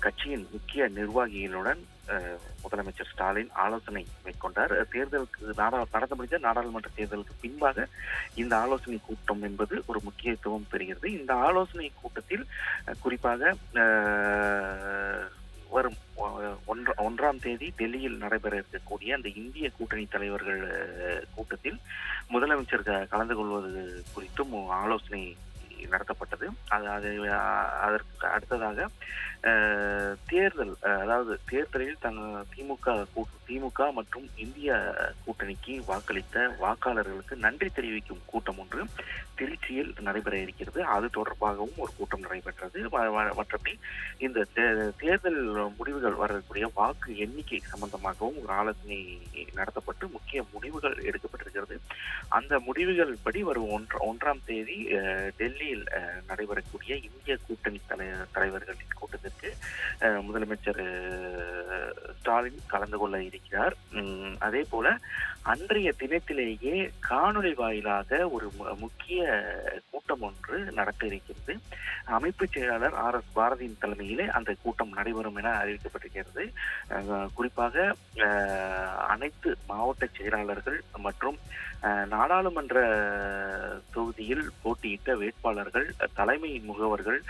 கட்சியின் முக்கிய நிர்வாகிகளுடன் முதலமைச்சர் ஸ்டாலின் ஆலோசனை மேற்கொண்டார். தேர்தலுக்கு நாடா நடத்த நாடாளுமன்ற தேர்தலுக்கு பின்பாக இந்த ஆலோசனை கூட்டம் என்பது ஒரு முக்கியத்துவம் பெறுகிறது. இந்த ஆலோசனை கூட்டத்தில் குறிப்பாக வரும் ஒன்ற- ஒன்றாம் தேதி டெல்லியில் நடைபெற இருக்கக்கூடிய அந்த இந்திய கூட்டணி தலைவர்கள் கூட்டத்தில் முதலமைச்சர் க- கலந்து கொள்வது குறித்தும் ஆலோசனை நடத்தப்பட்டது. அது அது அதற்கு அடுத்ததாக தேர்தல் அதாவது தேர்தலில் தங்க திமுக திமுக மற்றும் இந்திய கூட்டணிக்கு வாக்களித்த வாக்காளர்களுக்கு நன்றி தெரிவிக்கும் கூட்டம் ஒன்று திருச்சியில் நடைபெற இருக்கிறது. அது தொடர்பாகவும் ஒரு கூட்டம் நடைபெற்றது. மற்றபடி இந்த தே- தேர்தல் முடிவுகள் வரக்கூடிய வாக்கு எண்ணிக்கை சம்பந்தமாகவும் ஒரு ஆலோசனை நடத்தப்பட்டு முக்கிய முடிவுகள் எடுக்கப்பட்டிருக்கிறது. அந்த முடிவுகள் படி வரும் ஒன்ற ஒன்றாம் தேதி டெல்லியில் நடைபெறக்கூடிய இந்திய கூட்டணி தலை தலைவர்களின் கூட்டத்திற்கு முதலமைச்சர் ஸ்டாலின் கலந்து கொள்ள இருக்கிறார். அதே போல அன்றைய தினத்திலேயே காணொளி வாயிலாக ஒரு முக்கிய கூட்டம் ஒன்று நடக்க இருக்கிறது. அமைப்பு செயலாளர் ஆர் எஸ் பாரதியின் தலைமையிலே அந்த கூட்டம் நடைபெறும் என அறிவிக்கப்பட்டிருக்கிறது. குறிப்பாக அனைத்து மாவட்ட செயலாளர்கள் மற்றும் நாடாளுமன்ற தொகுதியில் போட்டியிட்ட வேட்பாளர்கள் தலைமை முகவர்கள்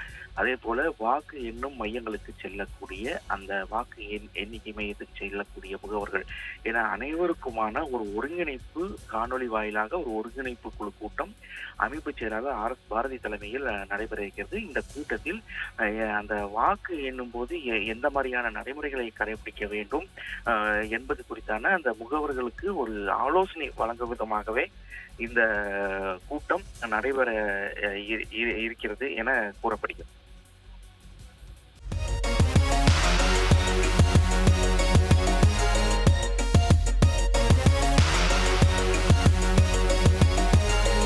அதே போல வாக்கு எண்ணும் மையங்களுக்கு செல்லக்கூடிய அந்த வாக்கு எண் எண்ணிக்கை செல்லக்கூடிய முகவர்கள். என அனைவருக்குமான ஒரு ஒருங்கிணைப்பு காணொளி வாயிலாக ஒரு ஒருங்கிணைப்பு குழு கூட்டம் அமைப்பு செயலாளர் ஆர் எஸ் பாரதி தலைமையில் நடைபெற இருக்கிறது. இந்த கூட்டத்தில் அந்த வாக்கு எண்ணும் போது எ- எந்த மாதிரியான நடைமுறைகளை கடைபிடிக்க வேண்டும் என்பது குறித்தான அந்த முகவர்களுக்கு ஒரு ஆலோசனை வழங்கும் விதமாகவே இந்த கூட்டம் நடைபெற இரு- இருக்கிறது என கூறப்படுகிறது.